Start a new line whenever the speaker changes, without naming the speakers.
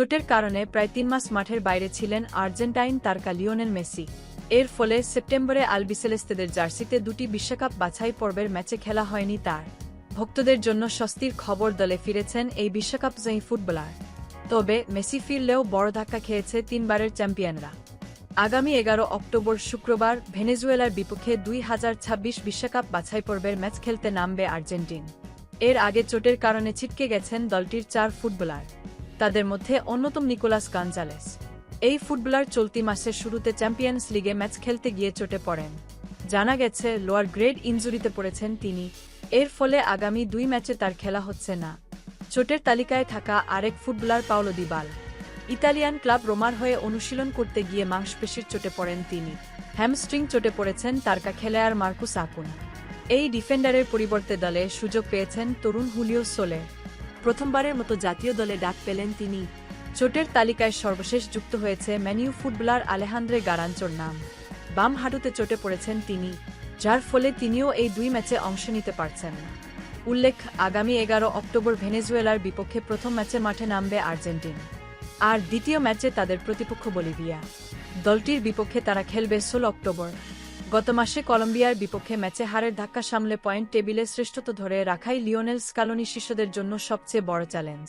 চোটের কারণে প্রায় তিন মাস মাঠের বাইরে ছিলেন আর্জেন্টাইন তারকা লিওনেল মেসি। এর ফলে সেপ্টেম্বরে আলবিসেলেস্তেদের জার্সিতে দুটি বিশ্বকাপ বাছাই পর্বের ম্যাচে খেলা হয়নি তার। ভক্তদের জন্য স্বস্তির খবর দলে ফিরেছেন এই বিশ্বকাপ জয়ী ফুটবলার। তবে মেসি ফিরলেও বড় ধাক্কা খেয়েছে তিনবারের চ্যাম্পিয়নরা। আগামী এগারো অক্টোবর শুক্রবার ভেনেজুয়েলার বিপক্ষে দুই হাজার ছাব্বিশ বিশ্বকাপ বাছাই পর্বের ম্যাচ খেলতে নামবে আর্জেন্টিন। এর আগে চোটের কারণে ছিটকে গেছেন দলটির চার ফুটবলার। তাদের মধ্যে অন্যতম নিকোলাস গাঞ্জালেস। এই ফুটবলার চলতি মাসের শুরুতে চ্যাম্পিয়ন্স লিগে ম্যাচ খেলতে গিয়ে চোটে পড়েন। জানা গেছে, লোয়ার গ্রেড ইনজুরিতে পড়েছেন তিনি। এর ফলে আগামী দুই ম্যাচে তার খেলা হচ্ছে না। চোটের তালিকায় থাকা আরেক footballer Paulo Dybala. Italian club রোমার হয়ে অনুশীলন করতে গিয়ে মাংসপেশির চোটে পড়েন তিনি। হ্যামস্ট্রিং চোটে পড়েছেন তারকা খেলোয়াড় মার্কুস আকুন। এই ডিফেন্ডারের পরিবর্তে দলে সুযোগ পেয়েছেন তরুণ হুলিও সোলে। প্রথমবারের মতো জাতীয় দলে ডাক পেলেন তিনি। চোটের তালিকায় সর্বশেষ যুক্ত হয়েছে ম্যানিউ ফুটবলার আলেহান্দ্রে গারাঞ্চোর নাম। বাম হাঁটুতে চোটে পড়েছেন তিনি, যার ফলে তিনিও এই দুই ম্যাচে অংশ নিতে পারছেন। না উল্লেখ, আগামী এগারো অক্টোবর ভেনেজুয়েলার বিপক্ষে প্রথম ম্যাচে মাঠে নামবে আর্জেন্টিন। আর দ্বিতীয় ম্যাচে তাদের প্রতিপক্ষ বলিভিয়া। দলটির বিপক্ষে তারা খেলবে ষোলো অক্টোবর। গত মাসে কলম্বিয়ার বিপক্ষে ম্যাচে হারের ধাক্কা সামলে পয়েন্ট টেবিলে শ্রেষ্ঠত্ব ধরে রাখাই লিওনেল স্কালোনি শিষ্যদের জন্য সবচেয়ে বড় চ্যালেঞ্জ।